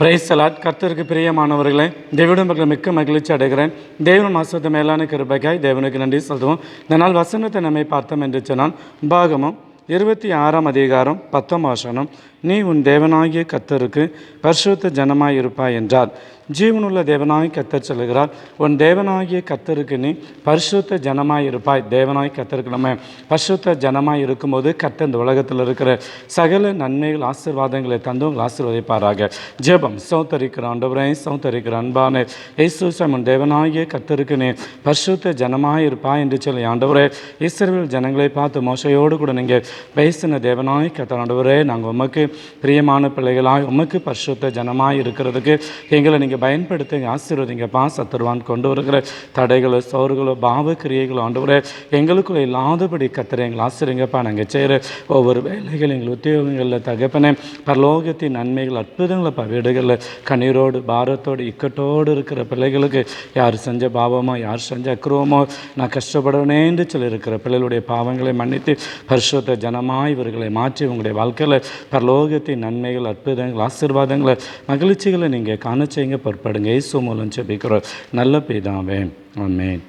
பிரைசலாட் கர்த்தருக்கு பிரியமானவர்களே தேவனுடைய மக்கள் மிக்க மகிழ்ச்சி அடைகிறேன். தேவன் மாசத்தை மேலான கிருபைக்காய் தேவனுக்கு நன்றி சொல்லுவோம் இந்த நாள் வசனத்தை நம்மை பார்த்தோம் என்று சொன்னால் பாகமும் இருபத்தி ஆறாம் அதிகாரம் பத்தாம் வசனம். நீ உன் தேவனாகிய கர்த்தருக்கு பரிசுத்த ஜனமாய் இருப்பாய் என்றார். ஜீவனுள்ள தேவனாய் கத்தர் சொல்லுகிறார். உன் தேவனாகிய கத்தருக்கு நீ பரிசுத்த ஜனமாய் இருப்பாய். தேவனாய் கத்தருக்கு நம்ம பரிசுத்த ஜனமாய் இருக்கும்போது கத்த இந்த உலகத்தில் இருக்கிற சகல நன்மைகள் ஆசீர்வாதங்களை தந்து உங்களை ஆசீர்வதிப்பாராக. ஜெபம் சௌத்தரிக்கிற ஆண்டவரே சௌத்தரிக்கிற அன்பான இயேசு உன் தேவனாகிய கத்தருக்கு நீ பரிசுத்த ஜனமாய் இருப்பாய் என்று சொல்லி ஆண்டவரே இஸ்ரேல் ஜனங்களை பார்த்து மோசையோடு கூட நீங்கள் பேசின தேவனாய் கத்தர் ஆண்டவரே நாங்கள் உமக்கு பிரியமான பிள்ளைகளாய் உமக்கு பரிசுத்த ஜனமாய் இருக்கிறதுக்கு எங்களை நீங்கள் பயன்படுத்துங்க ஆசீர்வதிங்க பாசத்தருவான் கொண்டு வருகிற தடைகளோ சோறுகளோ பாவ கிரியைகளோ ஆண்டவரே எங்களுக்குள்ள இல்லாதபடி கத்துற எங்களை ஆசிரியங்கப்பா நாங்கள் செய்கிற ஒவ்வொரு வேலைகள் எங்கள் உத்தியோகங்களில் தகப்பனே பரலோகத்தின் நன்மைகள் அற்புதங்களப்பா வீடுகளில் கண்ணீரோடு பாரத்தோடு இக்கட்டோடு இருக்கிற பிள்ளைகளுக்கு யார் செஞ்ச பாவமோ யார் செஞ்ச அக்ரூவமோ நான் கஷ்டப்படணேன்னு சொல்லி இருக்கிற பிள்ளைகளுடைய பாவங்களை மன்னித்து பரிசுத்த ஜனமாய் இவர்களை மாற்றி உங்களுடைய வாழ்க்கையில் பரலோகத்தின் நன்மைகள் அற்புதங்கள் ஆசீர்வாதங்களை மகிழ்ச்சிகளை நீங்கள் காண செய்யுங்க பொறுப்படுங்க. இயேசு மூலம் செபிக்கிறோம் நல்ல பிதாவே. ஆமேன்.